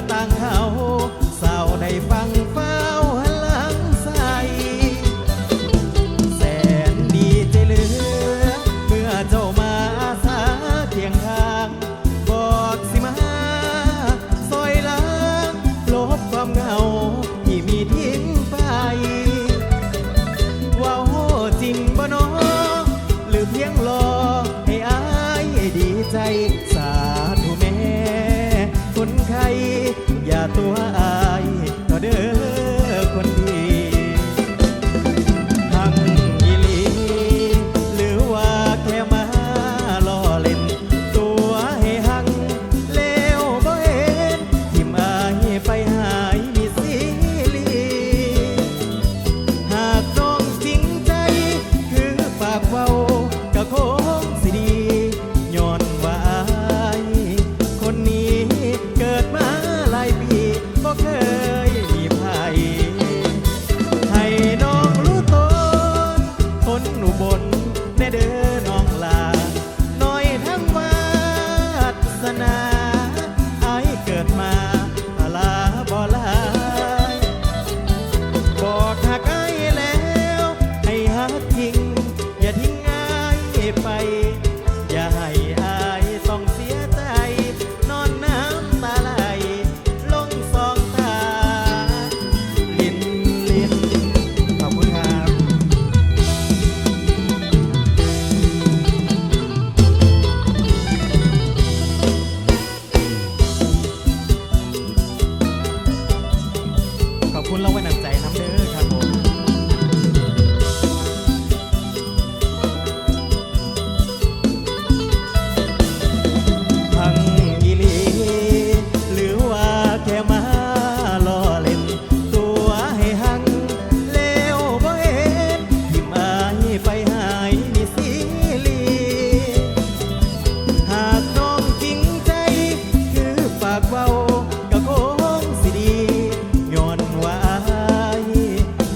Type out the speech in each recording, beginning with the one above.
datang.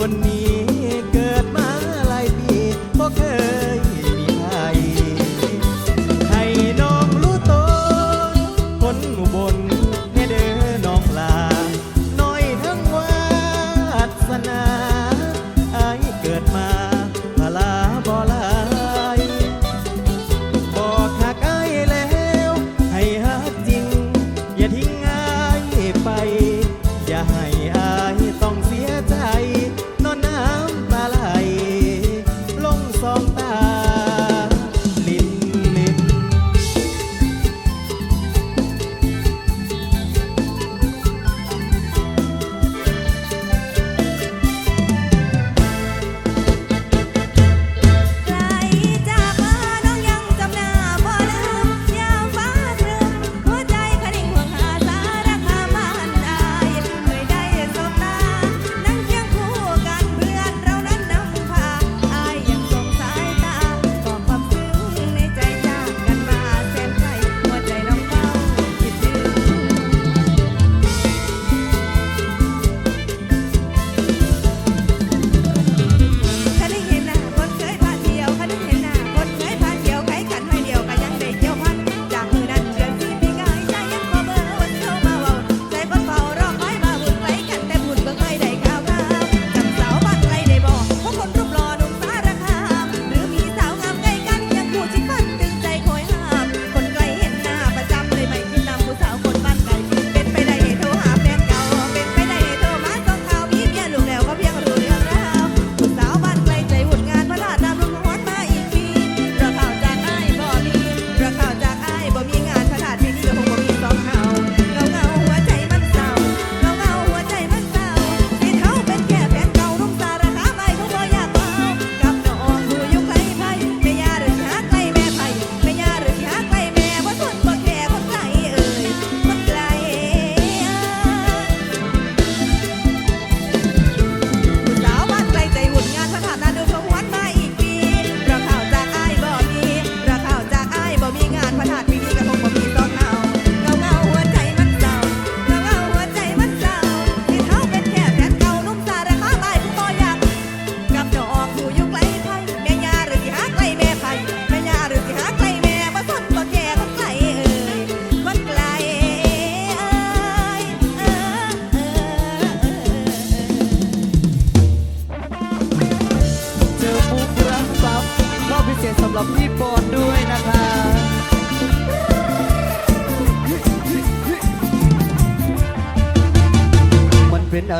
คนนี้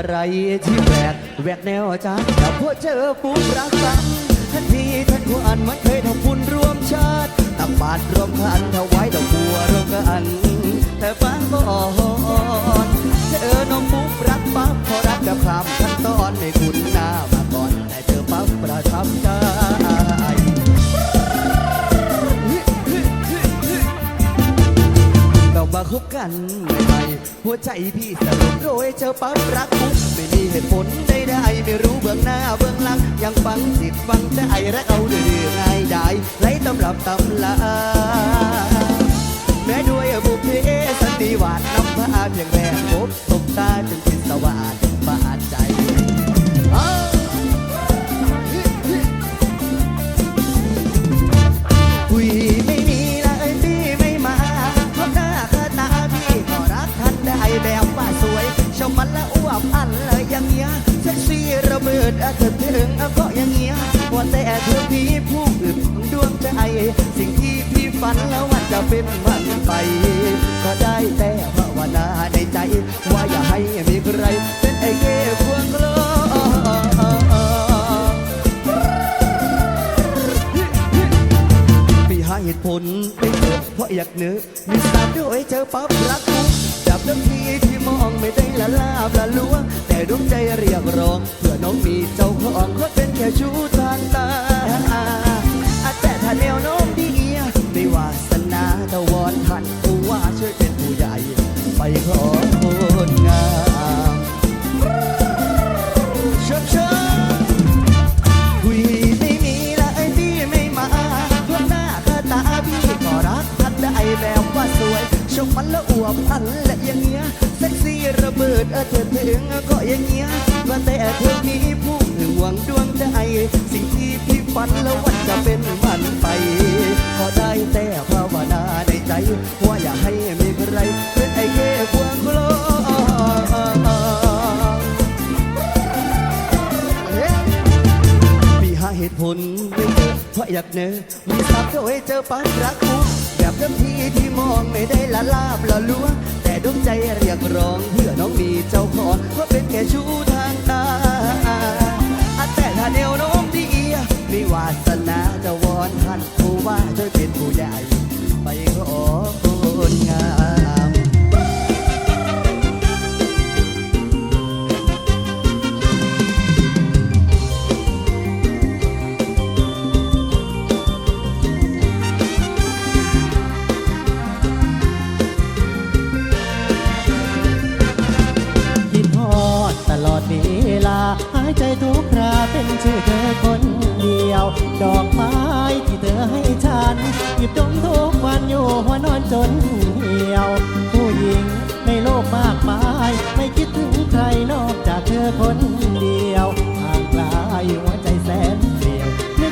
อะไรที่แปลกแหวกแนวจ้าแต่พอเจอปุ๊บรักซับทันทีทันควันมันเคยทำบุญรวมชาติตักบาตรรวมขันถวายดอกอนเจอน้องมุกรักปั๊บพอรักแบบข้มขั้นตอนไม่คุ้นหน้ามาก่อนแต่เจอปั๊บประทับใจเรามาคบกันใหม่ หัวใจพี่สลบโดยเจอปั๊บรักปุ๊บไม่มีเหตุผลใดๆไม่รู้เบื้องหน้าเบื้องหลัง ยังฟังจิตฟังใจรักเอาเดือๆง่ายได้ไหลตำรับตำลาแม้ด้วยบุพเพสันติวาสน้ำพาเพียงแรกพบตบตาจึง แบบว่าสวยชมมันละอ้วบอันเลยอย่างเงี้ยเซ็กซี่ระเบิดอะเธอถึงก็อย่างเงี้ยว่าแต่เธอพี่ผู้อื่นของดวงใจสิ่งที่พี่ฝันแล้วว่าจะเป็นมันไป ก็ได้แต่ภาวนาในใจ ว่าอย่าให้มีใครเป็นไอ้เก้ควงโลพี่หาเหตุผลไม่เจอเพราะอยากเนื้อมีสาวด้วยเจอปั๊บรักปุ๊บจับ ทันทีที่มองไม่ได้ละลาบละล้วงแต่ดวงใจเรียกร้องเพื่อน้องมีเจ้าของก็เป็นแค่ชู้ทางตาอาแต่ถ้าแนวโน้มดีไม่วาสนาตะวอนทันผู้ว่าช่วยเป็นผู้ใหญ่ไปขอ เบิดเออเธอถึงก็อย่างเงี้ยว่าแต่เธอมีผู้หนึ่งหวังดวงใจสิ่งที่พี่ฝันแล้ววันจะเป็นมันไปก็ได้แต่ภาวนาในใจ ว่าอย่าให้มีใครเป็นไอ้เก้ควงโลพี่หาเหตุผลไม่เจอเพราะอยากเนอมีสับโดยเจอปั๊บรักปุ๊บแบบเดิมทีที่มองไม่ได้ละลาบละล้ว ดวงใจเรียกร้องเพื่อน้องมีเจ้าของเพราะเป็นแค่ชู้ทางตา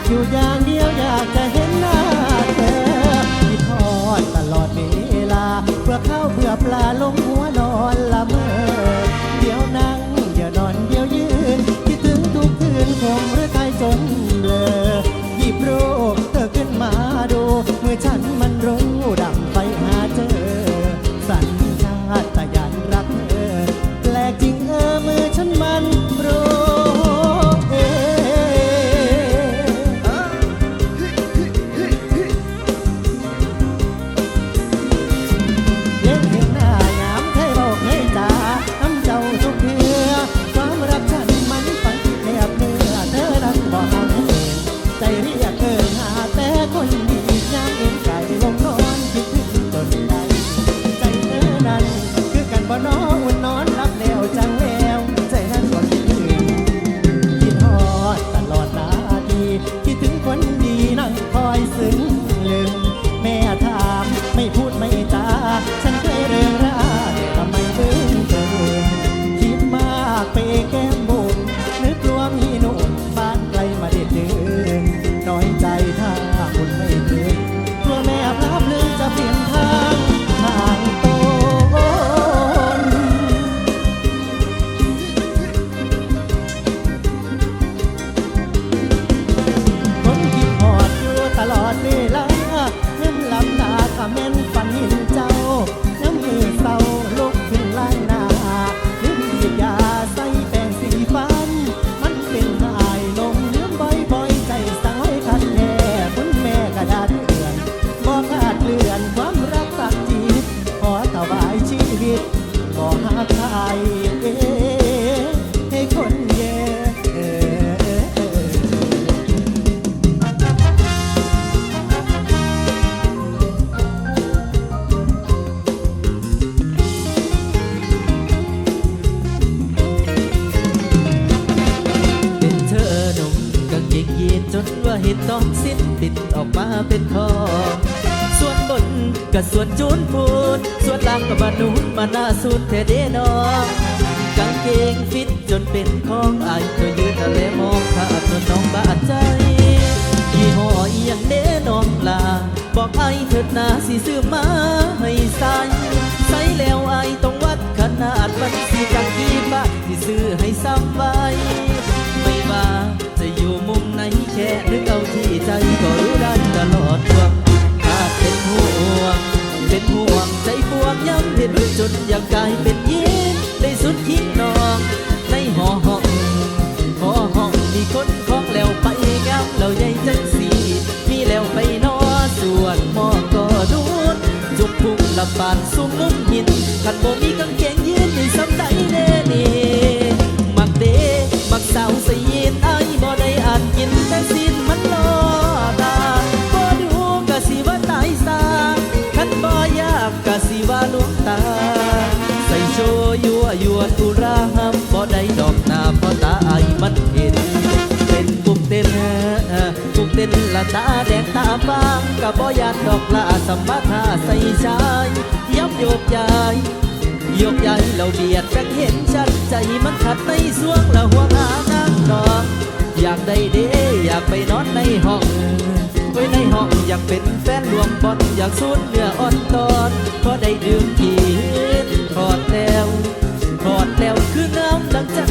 อยู่อย่างเ amen. กับบานูนมาหน้าสุดเทเดนองกางเกงฟิตจนเป็นของอายตัวยืดทะเลมองขาดน้องบาดใจยี่ห้ออียังเด้น้องลาบอกไอเถิดนาสิซื้อมาให้ใส่ใส่แล้วไอต้องวัดขนาดมันสิจากกี่บาทที่ซื้อให้ซ้ำไว้ไม่ว่าจะอยู่มุมไหนแค่นึกเอาที่ใจก็รู้ได้ตลอดช่วงถ้าเป็นห่วง เป็นห่วงใจปวงย้ำเห็นจนอยากกายเป็นยินได้สุดคิดนองในหอห้องหอห้องมีคนของแล้วไปงามแล้วใหญ่จังสีมีแล้วไปนอส่วนหมอก็ดูดจุกพุ่งละบานสุ่มมุมหินขันบ่มีกางเกงยืนในสำ ละตาแดงตาฟางกับบ่ยานดอกละสมมาทาใส่ชายยับโยกยายยกยายเราเบียดกันเห็นชัดใจมันขัดในสวงละห่วงหานางนองอยากได้เด้อยากไปนอนในห้องไว้ในห้องอยากเป็นแฟนรวมบอลอยากสูดเนื้ออ่อนตอนพอได้ดื่มกินถอดแล้วถอดแล้วคือน้ำดังจัน